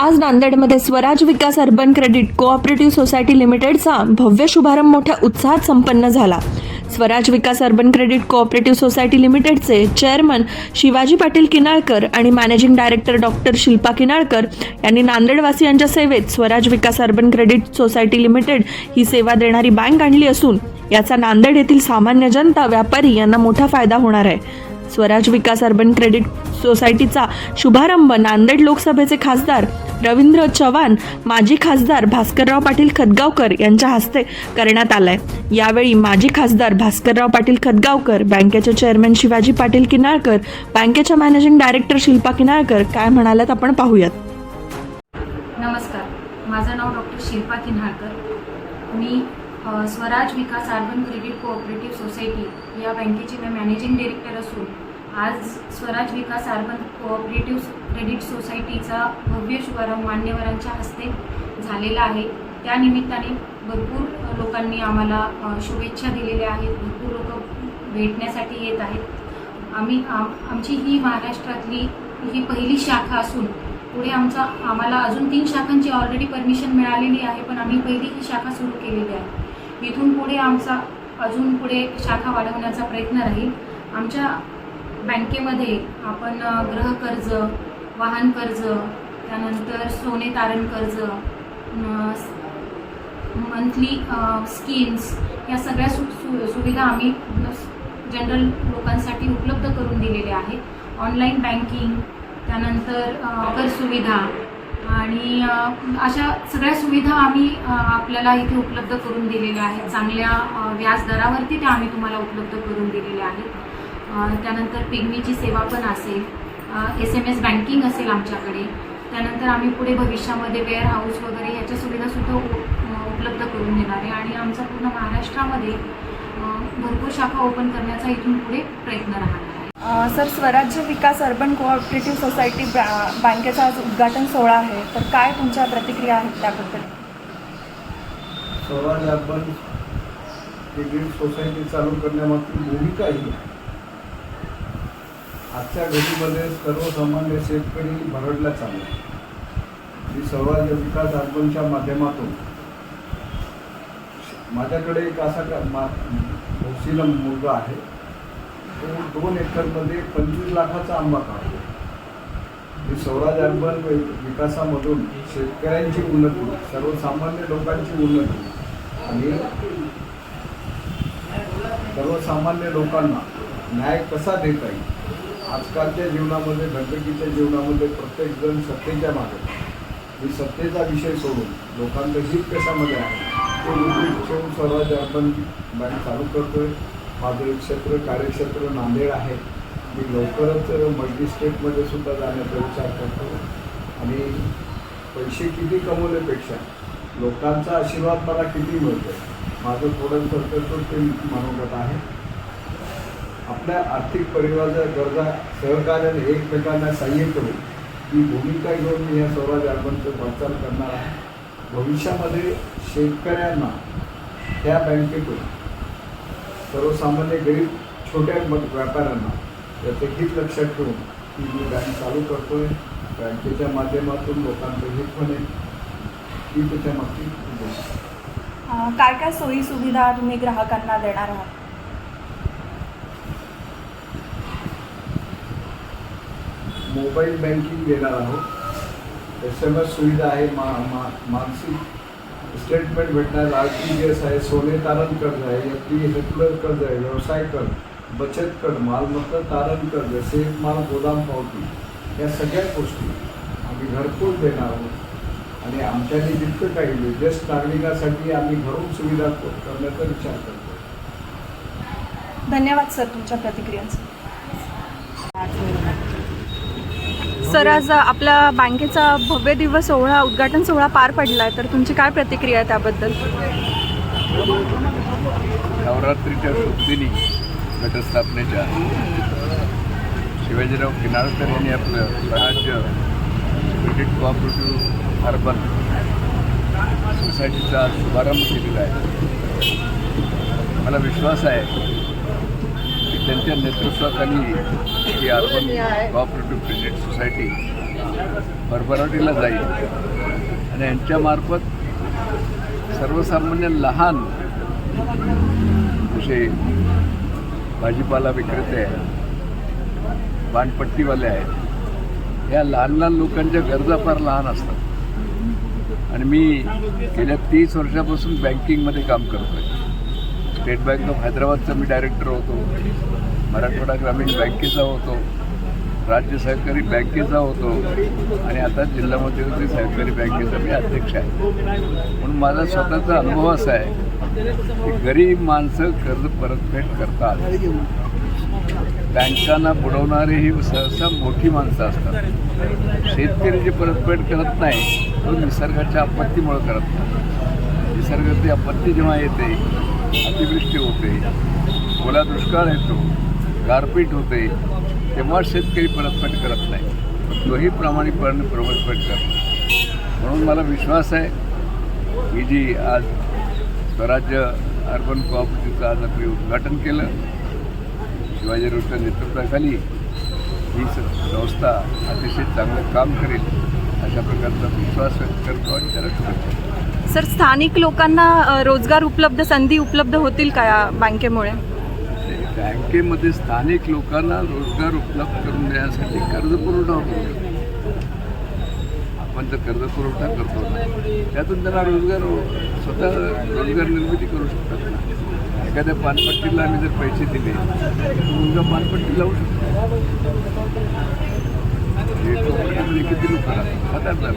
आज नांदेडमध्ये Swaraj Vikas urban credit cooperative society लिमिटेडचा भव्य शुभारंभ मोठ्या उत्साहात संपन्न झाला. Swaraj Vikas urban credit cooperative society लिमिटेडचे चेअरमन शिवाजी पाटील किनाळकर आणि managing director doctor Shilpa Kinalkar यांनी नांदेडवासियांच्या सेवेत Swaraj Vikas urban credit society limited ही सेवा देणारी बँक आणली असून याचा नांदेड येथील सामान्य जनता व्यापारी यांना मोठा फायदा होणार आहे. स्वराज विकास अर्बन क्रेडिट सोसायटीचा शुभारंभ नांदेड लोकसभेचे खासदार रवींद्र चव्हाण माजी खासदार भास्करराव पाटील खदगावकर यांच्या हस्ते करण्यात आलाय. यावेळी माजी खासदार भास्करराव पाटील खदगावकर बँकेचे चेअरमॅन शिवाजी पाटील किनाळकर बँकेच्या मॅनेजिंग डायरेक्टर शिल्पा किनाळकर काय म्हणाल्यात आपण पाहूयात. नमस्कार. माझं नाव डॉक्टर शिल्पा किन्हाळकर मी Swaraj Vikas urban credit cooperative society या बँकेची मी मॅनेजिंग डिरेक्टर असून आज Swaraj Vikas urban cooperative credit सोसायटीचा भव्य शुभारंभ मान्यवरांच्या हस्ते झालेला आहे. त्यानिमित्ताने भरपूर लोकांनी आम्हाला शुभेच्छा दिलेल्या आहेत. भरपूर लोक भेटण्यासाठी येत आहेत. आम्ही आम- आमची ही महाराष्ट्रातली ही पहिली शाखा असून पुढे आमचा आम्हाला अजून तीन शाखांची ऑलरेडी परमिशन मिळालेली आहे पण आम्ही पहिली ही शाखा सुरू केलेली आहे. इथून पुढे आमचा अजून पुढे शाखा वाढवण्याचा प्रयत्न राहील. आमच्या बँकेमध्ये आपण गृहकर्ज वाहन कर्ज त्यानंतर सोने तारण कर्ज मंथली स्कीम्स या सगळ्या सु सु सुविधा आम्ही जनरल लोकांसाठी उपलब्ध करून दिलेल्या आहेत. ऑनलाईन बँकिंग त्यानंतर कर सुविधा आणि अशा सगळ्या सुविधा आम्ही आपल्याला इथे उपलब्ध करून दिलेल्या आहेत. चांगल्या व्याजदरावरती त्या आम्ही तुम्हाला उपलब्ध करून दिलेल्या आहेत. त्यानंतर पिगमीची सेवा पण असेल. एस एम एस बँकिंग असेल आमच्याकडे. त्यानंतर आम्ही पुढे भविष्यामध्ये वेअर हाऊस वगैरे ह्याच्या सुविधासुद्धा उपलब्ध करून देणार आहे आणि आमचा पूर्ण महाराष्ट्रामध्ये भरपूर शाखा ओपन करण्याचा इथून पुढे प्रयत्न राहणार आहे. सर स्वराज्य विकास अर्बन कोऑपरेटिव्ह सोसायटी बॅ- बँकेचा आज उद्घाटन सोहळा आहे. तर काय तुमच्या प्रतिक्रिया आहेत त्याबद्दल? स्वराज अर्बन क्रेडिट सोसायटी चालू करण्यामागची भूमिका ही आहे. आजच्या घडीमध्ये सर्वसामान्य शेतकरी भरडला चालला. मी स्वराज्य विकास अर्बनच्या माध्यमातून माझ्याकडे एक असा का- मा भोसीला मुलगा आहे. तो दोन एकरमध्ये पंचवीस लाखाचा आंबा काढतो. मी स्वराज अर्बन विकासामधून शेतकऱ्यांची उन्नती सर्वसामान्य लोकांची उन्नती आणि सर्वसामान्य लोकांना न्याय कसा देता येईल? आजकालच्या जीवनामध्ये धगधगीच्या जीवनामध्ये प्रत्येक जण सत्तेच्या मागे. मी सत्तेचा विषय सोडून लोकांचं हित कशामध्ये आहे ते उद्दिष्ट ठेवून स्वराज आपण बँक चालू आहे माझं क्षेत्र कार्यक्षेत्र नांदेड आहे. मी लवकरच मल्टीस्टेटमध्ये सुद्धा जाण्याचा विचार करतो. आणि पैसे किती कमवल्यापेक्षा लोकांचा आशीर्वाद मला किती मिळतो माझं थोडं कर्तव्य ते मनोगत आहे. आपल्या आर्थिक परिवाराच्या गरजा सहकार्याने एकमेकांना सहाय्य करून ही भूमिका घेऊन मी या स्वराज अर्बनचं वाटचाल करणार आहे. भविष्यामध्ये शेतकऱ्यांना त्या बँकेतून सर्वसामान्य गरीब छोट्या व्यापाऱ्यांना याचं हित लक्षात ठेवून की मी बँक चालू करतोय. बँकेच्या माध्यमातून लोकांचं हित म्हणे ही त्याच्या मागची काय काय सोयी सुविधा तुम्ही ग्राहकांना देणार आहात? मोबाईल बँकिंग देणार आहोत. एस एम एस सुविधा आहे मा मा मानसिक स्टेटमेंट भेटणार आर टी जी एस आहे सोने तारण कर्ज आहे एफ डी रेग्युलर कर्ज आहे व्यवसाय कर्ज बचत कर्ज मालमत्ता तारण कर्ज सेफ माल गोदाम पावती या सगळ्या गोष्टी आम्ही घरपोच देणार आहोत. आणि आमच्याने जितकं काही ज्येष्ठ नागरिकांसाठी आम्ही घरून सुविधा करण्याचा विचार करतो. धन्यवाद सर तुमच्या प्रतिक्रियांचं. सर आज आपला बँकेचा भव्य दिवस सोहळा उद्घाटन सोहळा पार पडला आहे तर तुमची काय प्रतिक्रिया आहे त्याबद्दल? नवरात्रीच्या शुभदिनी घटस्थापनेच्या शिवाजीराव किनाळकर यांनी आपलं राज्य क्रेडिट कॉपरेटिव्ह अर्बन सोसायटीचा शुभारंभ केलेला आहे. मला विश्वास आहे त्यांच्या नेतृत्वाखाली ही अर्बन कॉपरेटिव्ह क्रेडिट सोसायटी भरभराटीला जाईल. आणि यांच्यामार्फत सर्वसामान्य लहान जसे भाजीपाला विक्रेते आहेत पानपट्टीवाले आहेत या लहान लहान लोकांच्या गरजा फार लहान असतात. आणि मी गेल्या तीस वर्षापासून बँकिंगमध्ये काम करतो आहे स्टेट बँक ऑफ हैदराबादचा मी डायरेक्टर होतो. मराठवाडा ग्रामीण बँकेचा होतो. राज्य सहकारी बँकेचा होतो. आणि आता जिल्हा मध्यवर्ती सहकारी बँकेचा मी अध्यक्ष आहे. म्हणून माझा स्वतःचा अनुभव असा आहे की गरीब माणसं कर्ज परतफेड करतात. बँकांना बुडवणारी ही सहसा मोठी माणसं असतात. शेतकरी जे परतफेड करत नाही तो निसर्गाच्या आपत्तीमुळे करत नाही. निसर्गाची आपत्ती जेव्हा येते अतिवृष्टी होते ओला दुष्काळ येतो गारपीट होते तेव्हा शेतकरी परतफेड करत नाही. तोही प्रामाणिकपणे परतफेड करतो म्हणून मला विश्वास आहे की जी आज स्वराज्य अर्बन कोऑपरेटिव्हचं आज आपली उद्घाटन केलं शिवाजी रोडच्या नेतृत्वाखाली ही संस्था अतिशय चांगलं काम करेल अशा प्रकारचा विश्वास व्यक्त करतो आणि त्याला सर स्थानिक लोकांना रोजगार उपलब्ध संधी उपलब्ध होतील का या बँकेमुळे? बँकेमध्ये स्थानिक लोकांना रोजगार उपलब्ध करून देण्यासाठी कर्ज पुरवठा होतो. आपण जर कर्ज पुरवठा करतो त्यातून त्यांना रोजगार स्वतः रोजगार निर्मिती करू शकतात ना. एखाद्या पानपट्टीला आम्ही जर पैसे दिले तर मुलगा पानपट्टी लावू शकतो. म्हणजे किती लोक राहतात हजार.